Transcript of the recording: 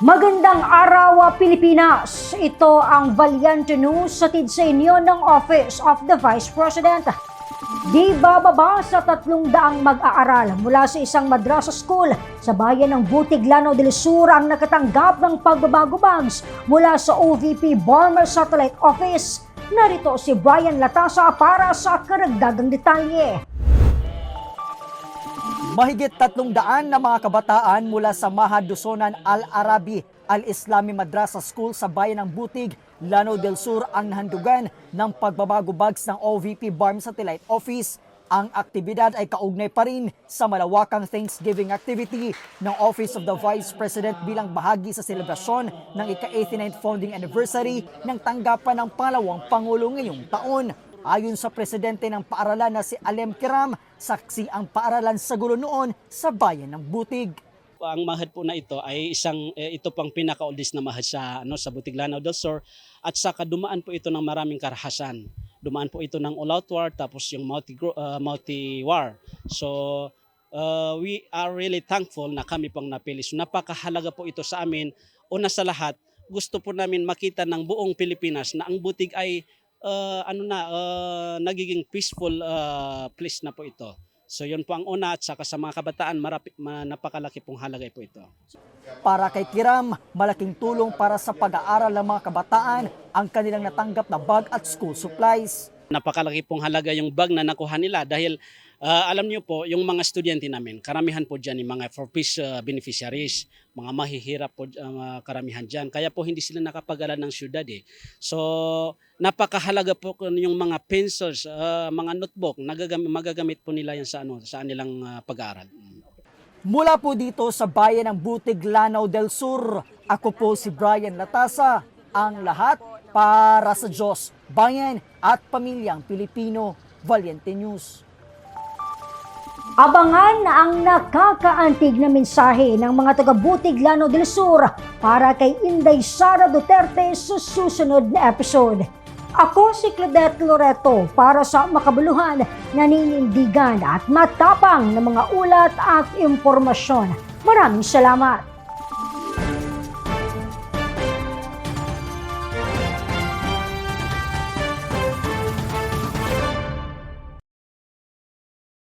Magandang araw, Pilipinas! Ito ang Valiente News sa sa inyo ng Office of the Vice President. Di bababa sa tatlong daang mag-aaral mula sa isang madrasa school sa bayan ng Butig, Lanao del Sur ang nakatanggap ng pagbabago bags mula sa OVP Bomber Satellite Office. Narito si Brian Latasa para sa karagdagang detalye. Mahigit tatlong daan na mga kabataan mula sa Mahadusonan Al-Arabi Al-Islami Madrasa School sa bayan ng Butig, Lanao del Sur ang nahandugan ng pagbabago bags ng OVP Barm Satellite Office. Ang aktibidad ay kaugnay pa rin sa malawakang Thanksgiving activity ng Office of the Vice President bilang bahagi sa selebrasyon ng ika-89th founding anniversary ng tanggapan ng pangalawang Pangulo ngayong taon. Ayon sa presidente ng paaralan na si Alem Kiram, saksi ang paaralan sa gulo noon sa bayan ng Butig. ang mahad po na ito ay isang eh, ito pang pinaka-oldest na mahad sa ano sa Butiglanao del Sur at saka dumaan po ito ng maraming karahasan. Dumaan po ito ng all-out war tapos yung multi uh, multi war. So uh, we are really thankful na kami pong napili. So napakahalaga po ito sa amin. Una sa lahat, gusto po namin makita ng buong Pilipinas na ang Butig ay uh, ano na uh, nagiging peaceful uh, place na po ito. So yun po ang una at saka sa mga kabataan marapi, ma, napakalaki pong halaga po ito. Para kay Kiram, malaking tulong para sa pag-aaral ng mga kabataan ang kanilang natanggap na bag at school supplies. Napakalaki pong halaga yung bag na nakuha nila dahil ah, alam niyo po yung mga estudyante namin, karamihan po dyan yung mga for peace ah, beneficiaries, mga mahihirap po ah, karamihan dyan. Kaya po hindi sila nakapag-aral ng syudad eh. So napakahalaga po yung mga pencils, ah, mga notebook, nagagamit, magagamit po nila yan sa, ano, sa anilang ah, pag-aaral. Mula po dito sa bayan ng Butig, Lanao del Sur, ako po si Brian Latasa, ang lahat para sa Diyos, bayan at pamilyang Pilipino. Valiente News. Abangan na ang nakakaantig na mensahe ng mga taga-Butig Lanao del Sur para kay Inday Sara Duterte sa susunod na episode. Ako si Claudette Loreto para sa makabuluhan, naninindigan at matapang na mga ulat at impormasyon. Maraming salamat!